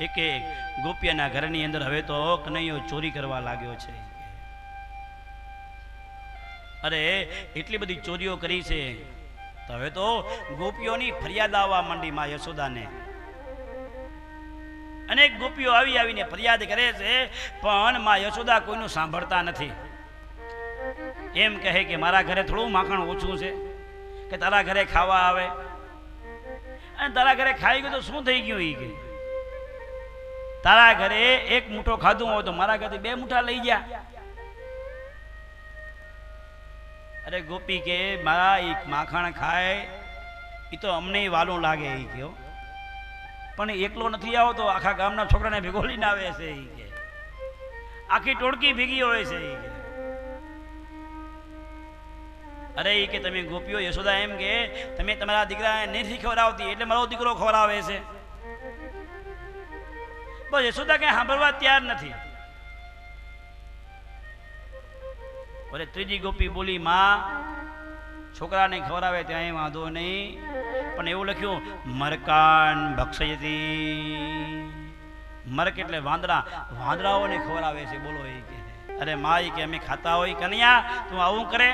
એક એક ગોપિયાના ઘરની અંદર હવે તો કનૈયો ચોરી કરવા લાગ્યો છે. અરે, એટલી બધી ચોરીઓ કરી છે. તો હવે તો ગોપીઓની ફરિયાદ આવવા માંડી માં યશોદાને. અનેક ગોપીઓ આવી આવીને ફરિયાદ કરે છે, પણ માં યશોદા કોઈનું સાંભળતા નથી. એમ કહે કે મારા ઘરે થોડું માખણ ઓછું છે, કે તારા ઘરે ખાવા આવે. અને તારા ઘરે ખાઈ ગયું તો શું થઈ ગયું એ કે? તારા ઘરે એક મુઠો ખાધું હોય તો મારા ઘરે બે મુઠા લઈ જા અરે ગોપી કે, મારા એક માખણ ખાય એ તો અમને વાલું લાગે એ કયો પણ એકલો નથી આવતો, આખા ગામના છોકરાને ભેગો લઈને આવે છે એ કે આખી ટોળકી ભેગી હોય છે એ કે અરે એ કે, તમે ગોપીઓ યશોદા એમ કે, તમે તમારા દીકરાને નથી ખવડાવતી, એટલે મારો દીકરો ખવડાવે છે. બસ યશોદા કઈ સાંભળવા તૈયાર નથી. બોલે, ત્રીજી ગોપી બોલી, માં, છોકરાને ખવડાવે ત્યાં વાંધો નહીં, પણ એવું લખ્યું, મરકાન ભક્ષયતી. મરક એટલે વાંદરા. વાંદરાઓને ખવડાવે છે, બોલો એ કે. અરે માઈ કે અમે ખાતા હોય કન્યા, તું આવું કરે.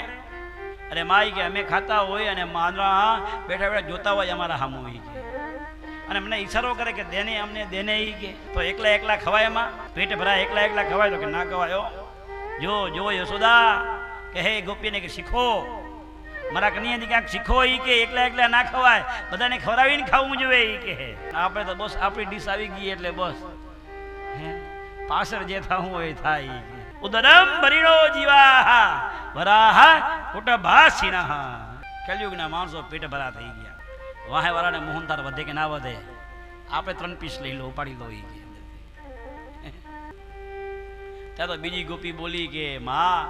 અરે માઈ કે અમે ખાતા હોય અને વાંદરા બેઠા બેઠા જોતા હોય અમારા હામું એ કે. અને મને ઈશારો કરે કે દેને અમને, દેને ઈ કે. તો એકલા એકલા ખવાય એમાં? પેટ ભરાય, એકલા એકલા ખવાય તો કે ના ખવાયો જો જો યશોદા, કે હે ગોપીને કે શીખો. મારા કન્યાથી ક્યાંક શીખો ઈ કે, એકલા એકલા ના ખવાય. બધાને ખવડાવીને ખાવું જોઈએ ઈ કે. આપણે તો બસ આપણી ડીશ આવી ગઈ એટલે બસ. હે? પાછળ જે થવું હોય થાય ઉદરમ ભરીણો જીવા વરાહ કુટભાસીના કલયુગના માણસો પેટ ભરા થઈ ગયા. વાહે વાળાને મોહનદાર વધે કે ના વધે? આપણે ત્રણ પીસ લઈ લો, ઉપાડી લો એ ત્યાં તો બીજી ગોપી બોલી કે, માં,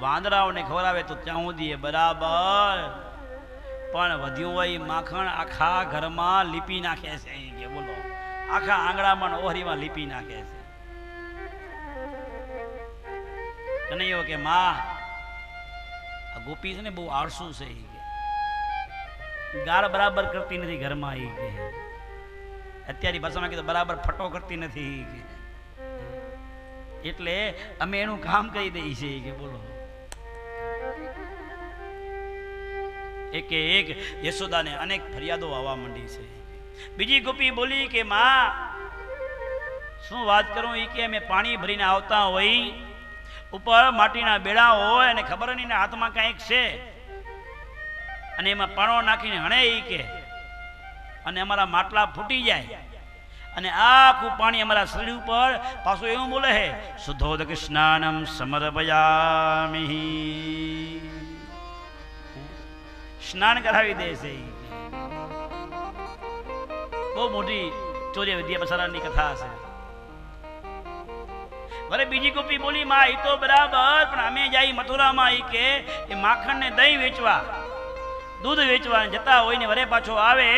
વાંદરાઓને ખવડાવે તો ત્યાં સુધી એ બરાબર. પણ વધ્યું હોય માખણ આખા ઘરમાં લીપી નાખે છે અહીં કે, બોલો. આખા આંગણામાં ઓહરીમાં લીપી નાખે છે. કનૈયો કે, માં, આ ગોપી છે ને બહુ આળસુ છે કે. ગાળ બરાબર કરતી નથી ઘરમાં એ કે. અત્યારની ભાષામાં કીધું બરાબર ફટો કરતી નથી એટલે અમે એનું કામ કરી દઈએ છીએ કે, બોલો. એક એક યશોદાને અનેક ફરિયાદો આવવા માંડી છે. બીજી ગોપી બોલી કે, માં, શું વાત કરું એ કે અમે પાણી ભરીને આવતા હોય, ઉપર માટીના બેડા હોય અને ખબર નહીં હાથમાં કાંઈક છે. અને એમાં પાણો નાખીને હણે એ કે. અને અમારા માટલા ફૂટી જાય. અને આખું પાણી અમારા શરીર ઉપર પાછું એવું બોલે છે શુદ્ધોદક સ્નાનમ સમર્પયામિ. સ્નાન કરાવી દે છે બહુ મોટી ચોર્ય વિદ્યા પ્રસારણની કથા હશે. ભલે બીજી ગોપી બોલી, માં એ તો બરાબર, પણ અમે જાય મથુરામાં એ કે, એ માખણ ને દહીં વેચવા દૂધ વેચવા જતા હોય ને વરે પાછો આવે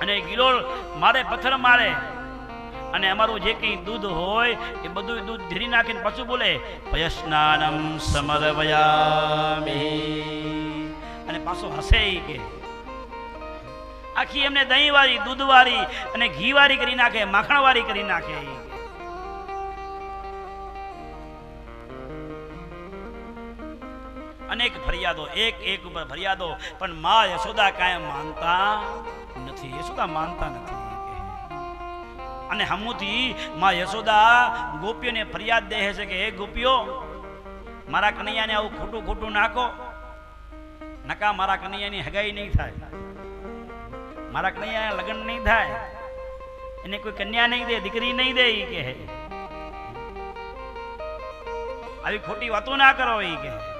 અને ગિલોલ મારે પથ્થર મારે. અને અમારું જે કંઈ દૂધ હોય એ બધું દૂધ ધીરી નાખીને પાછું બોલે, પયસ્નાનમ સમરવયામિ. અને પાછો હસે કે, આખી એમને દહીં વાળી દૂધ વાળી અને ઘી વાળી કરી નાખે માખણ વાળી કરી નાખે અનેક ફરિયાદો, એક એક ઉપર ફરિયાદો, પણ માં યશોદા કાંઈ માનતા નથી. યશોદા માનતા નથી. અને હમુથી માં યશોદા ગોપીઓને ફરિયાદ દે છે કે, હે ગોપીઓ, મારા કનૈયાને આવું ખોટું ખોટું નાખો. નકા મારા કનૈયાની હગાઈ નહીં થાય. મારા કનૈયા લગ્ન નહીં થાય. એને કોઈ કન્યા નહીં દે, દીકરી નહીં દે એ કહે. આવી ખોટી વાતો ના કરો એ કે